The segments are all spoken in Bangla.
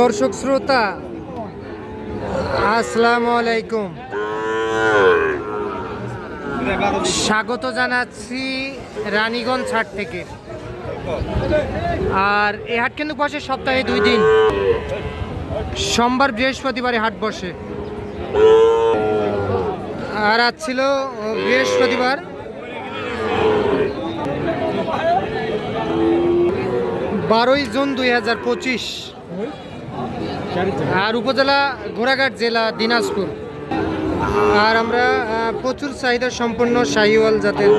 দর্শক শ্রোতা, আসসালামু আলাইকুম। স্বাগত জানাচ্ছি রানীগঞ্জ হাট থেকে। আর এই হাট কিন্তু বসে সপ্তাহে দুই দিন। সোমবার বৃহস্পতিবারে হাট বসে। আর আজ ছিল বৃহস্পতিবার। বারোই জুন দুই হাজার পঁচিশ। আর উপজেলা ঘোড়াঘাট জেলা দিনাজপুর। আর আমরা প্রচুর চাহিদা সম্পন্ন শাহিওয়াল জাতের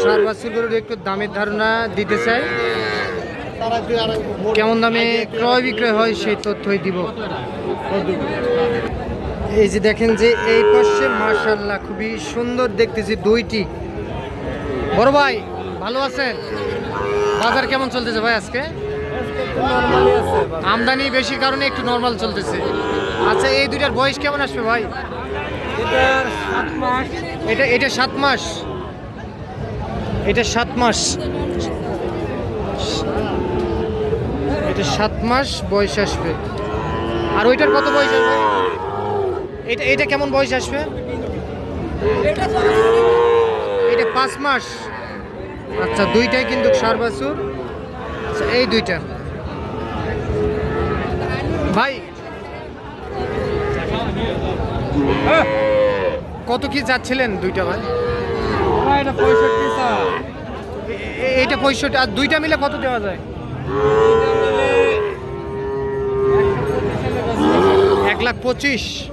সার একটু দামের ধারণা দিতে চাই। কেমন দামে ক্রয় বিক্রয় হয় সেই তথ্যই দিব। এই যে দেখেন যে এই পাশে মার্শাল্লাহ খুবই সুন্দর দেখতেছি দুইটি। বড় ভাই, ভালো আছেন? বাজার কেমন চলতেছে ভাই আজকে? আমদানি বেশি কারণে একটু নর্মাল চলতেছে। আচ্ছা এই দুইটার বয়স কেমন আসবে ভাই? এটা এটা সাত মাস। এটা সাত মাস। এটা সাত মাস বয়স আসবে। আর ওইটার কত বয়স আসবে? এটা এটা কেমন বয়স আসবে? এটা পাঁচ মাস। আচ্ছা দুইটাই কিন্তু সার বাছুর। আচ্ছা এই দুইটা। ভাই কত কি যাচ্ছিলেন দুইটা ভাই? এ- এইটা পঁয়ষট্টি আর দুইটা মিলে কত দেওয়া যায়? এক লাখ পঁচিশ।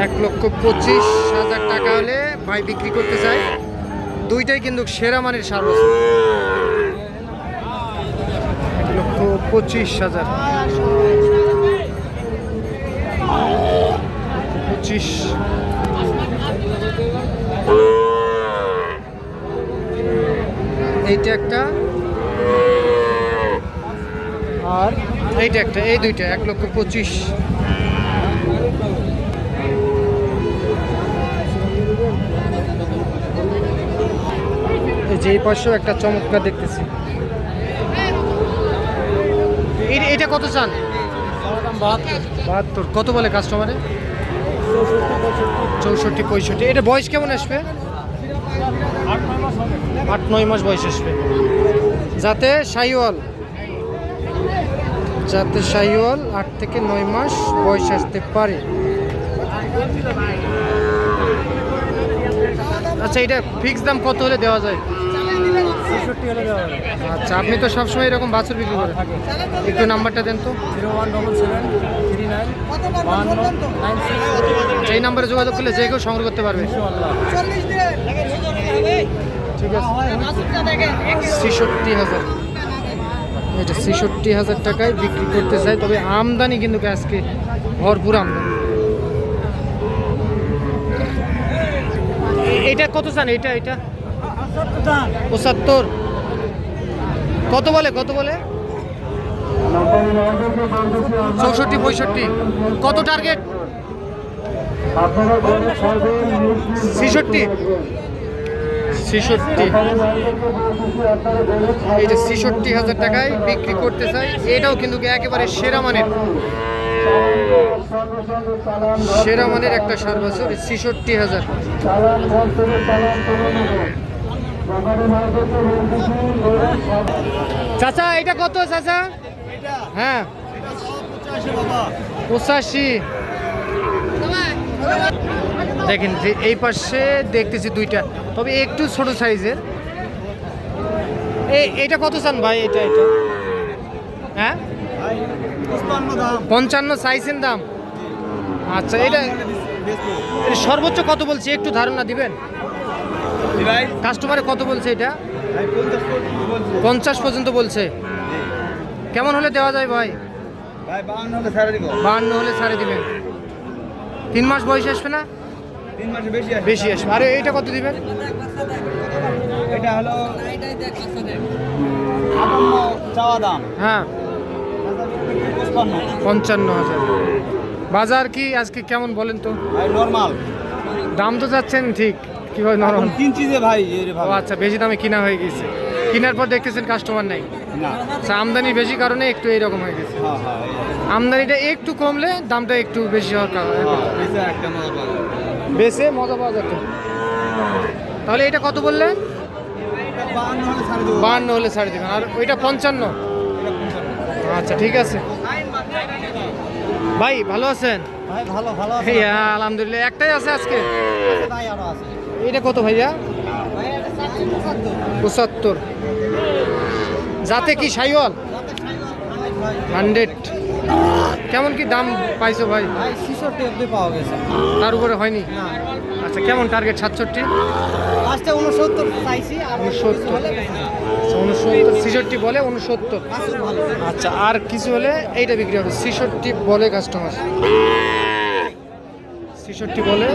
এক লক্ষ পঁচিশ হাজার টাকা হলে ভাই বিক্রি করতে চায়। দুইটাই কিন্তু সেরা মানের সার লক্ষ পঁচিশ হাজার। পঁচিশ। এইটা একটা। আর এইটা একটা, এই দুইটা, এক লক্ষ পঁচিশ। যে এই পাশেও একটা চমৎকার দেখতেছি। এটা কত চান? বাহাত্তর। কত বলে কাস্টমারে চৌষট্টি পঁয়ষট্টি। এটা বয়স কেমন আসবে? আট নয় মাস বয়স আসবে। যাতে শাহিওয়াল। যাতে শাহিওয়াল আট থেকে নয় মাস বয়স আসতে পারে। আচ্ছা এটা ফিক্স দাম কত হলে দেওয়া যায়? আচ্ছা আপনি তো সবসময় এরকম বাছুর বিক্রি করেন। একটু নাম্বারটা দেন তো। সিক্স এই নাম্বারে যোগাযোগ করলে যে কেউ সংগ্রহ করতে পারবে। ঠিক আছে। ছেষট্টি হাজার। এটা ছেষট্টি হাজার টাকায় বিক্রি করতে চাই তবে আমদানি কিন্তু আজকে ভরপুর আমদানি। এটা কত চান? এটা এটা? পঁচাত্তর কত বলে কত বলে? চৌষট্টি, পঁয়ষট্টি। কত টার্গেট ছেষট্টি। ছেষট্টি। এটা ছেষট্টি হাজার টাকায় বিক্রি করতে চাই, এটাও কিন্তু একেবারে সেরা মানের। সেরা মানের একটা সার বছর, ছেষট্টি হাজার। চাচা, এটা কত চাচা? হ্যাঁ। পঁচাশি। দেখেন যে এই পাশে দেখতেছি দুইটা, তবে একটু ছোট সাইজের। এটা কত চান ভাই? এটা এটা। হ্যাঁ? পঞ্চান্ন সাইজের দাম। আচ্ছা এটা সর্বোচ্চ কত বলছি? একটু ধারণা দিবেন? কাস্টমারে কত বলছে এটা? পঞ্চাশ পর্যন্ত বলছে। কেমন হলে দেওয়া যায় ভাই? বাহান্ন হলে ছাড়ে দিবেন। তিন মাস বয়স আসবে না? তিন মাসে বেশি আসবে। আরে এইটা কত দিবেন? এটা হলো চাওয়া দাম। হ্যাঁ। পঞ্চান্ন হাজার। বাজার কি আজকে কেমন বলেন তো? নর্মাল। দাম তো যাচ্ছেন ঠিক। কীভাবে নরম কিনছি যে ভাই ও আচ্ছা বেশি দামে কিনা হয়ে গেছে। কেনার পর দেখতেছেন কাস্টমার নাই। না। আচ্ছা আমদানি বেশি কারণে একটু এইরকম হয়ে গেছে। হ্যাঁ হ্যাঁ আমদানিটা একটু কমলে দামটা একটু বেশি হওয়ার কারণে যাবে। বেশে মজা পাওয়া যেত তাহলে এটা কত বললেন বাহান্ন হলে ছাড়ে ছাড়ে দেবেন। আর ওইটা পঞ্চান্ন? আচ্ছা ঠিক আছে। ভাই ভালো আছেন? ভাই ভালো ভালো আলহামদুলিল্লাহ একটাই আছে আজকে? ভাই আরও আছে। এটা কত ভাইয়া? ভাই পঁচাত্তর। যাতে কি সাইওয়াল? হান্ড্রেড। কেমন কি দাম পাইছো ভাই? ছিষট্টি অব্দি পাওয়া গেছে। তার উপরে হয়নি? আচ্ছা কেমন টার্গেট সাতষট্টি? উনসত্তর চাইছি উনসত্তর। আচ্ছা, উনসত্তর ছেষট্টি বলে উনসত্তর। আচ্ছা আর কিছু হলে এইটা বিক্রি হবে। ছেষট্টি বলে কাস্টমার ছেষট্টি বলে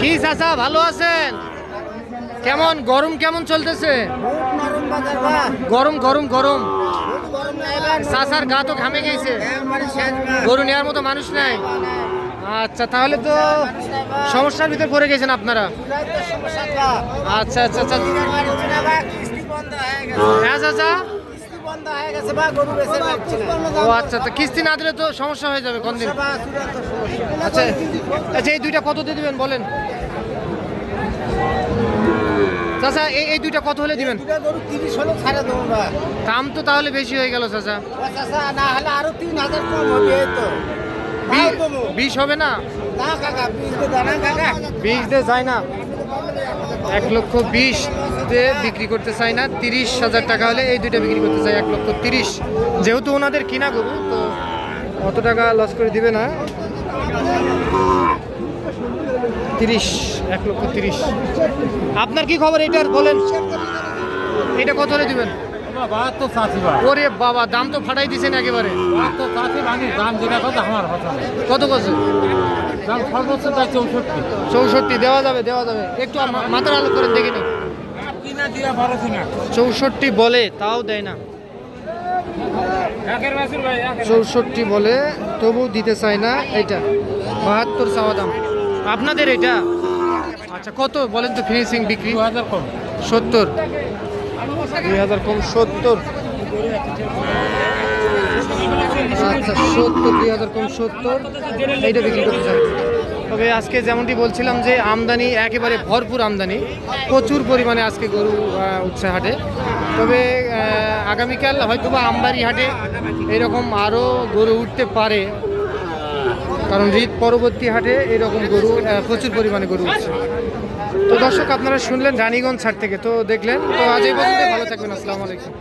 কি চাচা, ভালো আছেন? কেমন, গরম কেমন চলতেছে? গরম গরম গরম। চাচার গা তো ঘামে গেছে। গরু নেওয়ার মতো মানুষ নাই। আচ্ছা তাহলে তো সমস্যার ভিতর পড়ে গেছেন আপনারা। আচ্ছা আচ্ছা আচ্ছা। হ্যাঁ চাচা। ও আচ্ছা তো কিস্তি না দিলে তো সমস্যা হয়ে যাবে আচ্ছা আচ্ছা এই দুইটা কত দিয়ে দিবেন বলেন? চাচা এই এই দুইটা কত হলে দিবেন? দাম তো তাহলে বেশি হয়ে গেল চাচা। না হলে আরও তিন হাজার কম হবে তো। বিশ হবে না? বিশ দিয়ে যায় না। এক লক্ষ বিশ। দিয়ে বিক্রি করতে চাই না তিরিশ হাজার টাকা হলে এই দুইটা বিক্রি করতে চাই এক লক্ষ তিরিশ। যেহেতু ওনাদের কিনা গরু তো অত টাকা লস করে দিবে না। তিরিশ এক লক্ষ তিরিশ। আপনার কি খবর এটার বলেন? এটা কত হলে দিবেন? ওরে বাবা দাম তো ফাটাই দিছেন একেবারে। কত কত চৌষট্টি। দেওয়া যাবে দেওয়া যাবে। একটু মাথার আলো করে দেখে নিন কিনা দিয়া বারো কিনা চৌষট্টি বলে তাও দেয় না। চৌষট্টি বলে তবু দিতে চায় না এটা বাহাত্তর চাওয়া দাম। আপনাদের এটা? আচ্ছা কত বলেন তো ফিনিশিং বিক্রি? হাজার কম। সত্তর। দুই হাজার কম সত্তর। আচ্ছা সত্তর দুই হাজার কম সত্তর। এইটা বিক্রি করতে চাই তবে আজকে যেমনটি বলছিলাম যে আমদানি একেবারে ভরপুর আমদানি, প্রচুর পরিমাণে আজকে গরু উঠছে হাটে। তবে আগামীকাল হয়তো বা আমবাড়ি হাটে এরকম আরও গরু উঠতে পারে। কারণ ঈদ পরবর্তী হাটে এরকম গরু প্রচুর পরিমাণে গরু উঠছে। তো দর্শক, আপনারা শুনলেন রানীগঞ্জ হাট থেকে। তো দেখলেন, তো আজ এই পর্যন্ত ভালো থাকবেন। আসসালামু আলাইকুম।